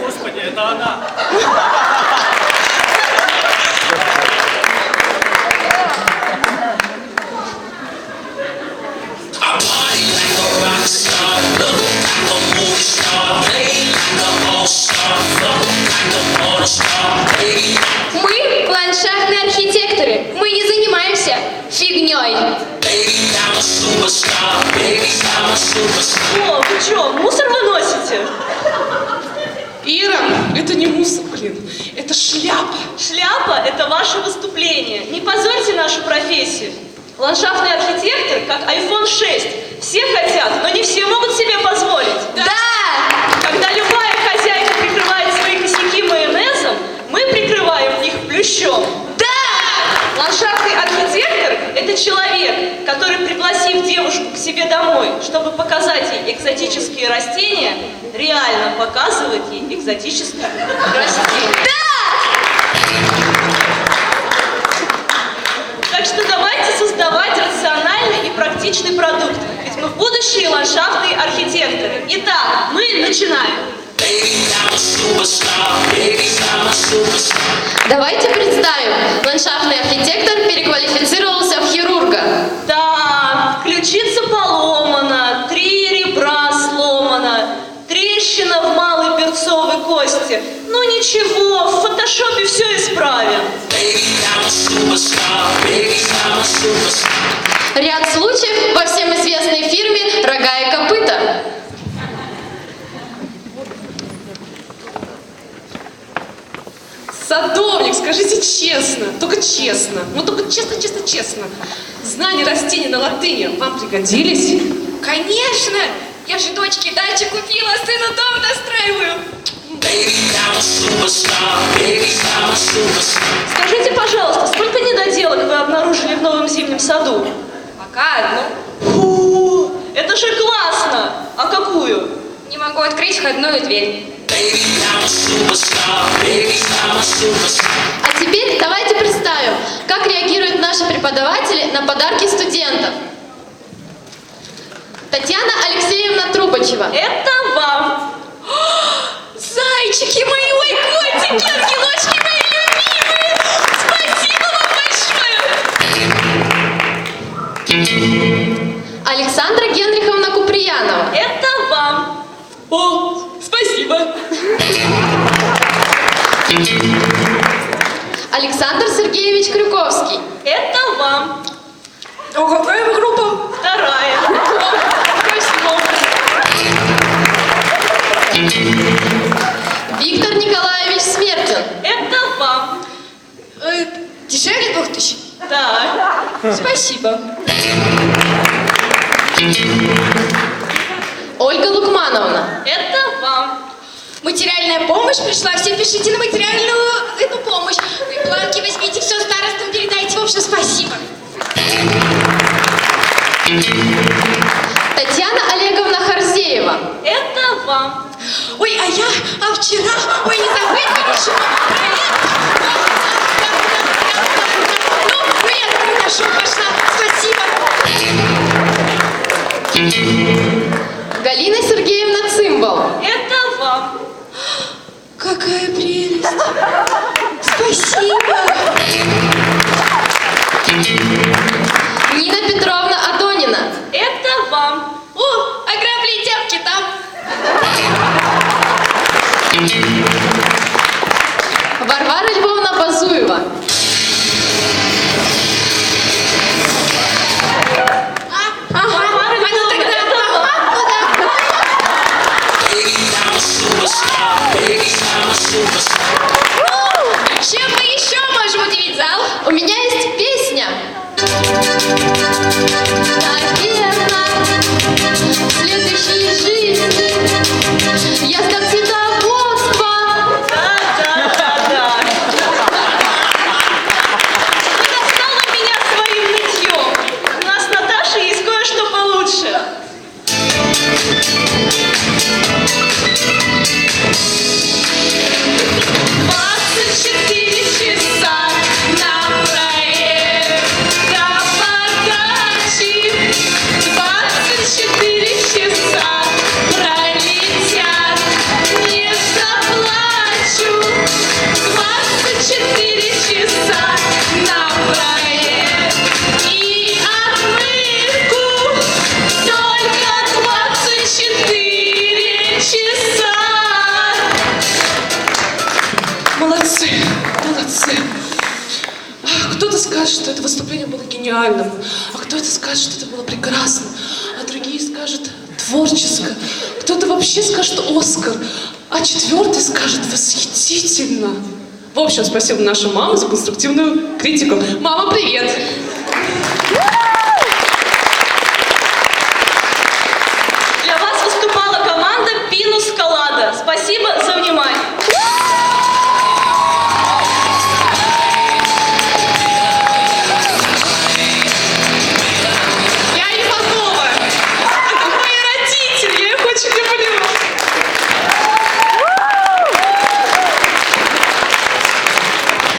Господи, это она. Мы ландшафтные архитекторы. Мы не занимаемся фигней. О, вы что, мусор это не мусор, блин. Это шляпа. Шляпа – это ваше выступление. Не позорьте нашу профессию. Ландшафтный архитектор, как iPhone 6. Все хотят, но не все могут себе позволить. Да! Когда любая показать ей экзотические растения, реально показывает ей экзотические растения. Так что давайте создавать рациональный и практичный продукт, ведь мы будущие ландшафтные архитекторы. Итак, мы начинаем. Давайте представим. Ландшафтный архитектор кости. Ну ничего, в фотошопе все исправим. Ряд случаев во всем известной фирме «Рога и копыта». Садовник, скажите честно, только честно, ну только честно, честно, честно. Знания растений на латыни вам пригодились? Конечно! Я же дочке дачу купила, сыну дом достраиваю. Скажите, пожалуйста, сколько недоделок вы обнаружили в новом зимнем саду? Пока одну. Фу, это же классно! А какую? Не могу открыть входную дверь. А теперь давайте представим, как реагируют наши преподаватели на подарки студентов. Татьяна Алексеевна Трубачева. Это Александра Генриховна Куприянова. Это вам. О, спасибо. Александр Сергеевич Крюковский. Это вам. О, какая вы группа? Вторая. Виктор Николаевич Смертин. Это вам. Э, дешевле двух тысяч? Так. Спасибо. Ольга Лукмановна. Это вам. Материальная помощь пришла, все пишите на материальную эту помощь. Вы планки возьмите, все старостам передайте. В общем, спасибо. Татьяна Олеговна Харзеева. Это вам. Ой, а я, а вчера, ой, не забыть бы еще. Галина Сергеевна Цимбал. Это вам. Какая прелесть. Спасибо. Нина Петровна Адонина. Это вам. О, ограбли девки там. Варвара Львовна Базуева. Скажет, что это выступление было гениальным, а кто-то скажет, что это было прекрасно, а другие скажут творческо, кто-то вообще скажет Оскар, а четвертый скажет восхитительно. В общем, спасибо нашим мамам за конструктивную критику. Мама, привет!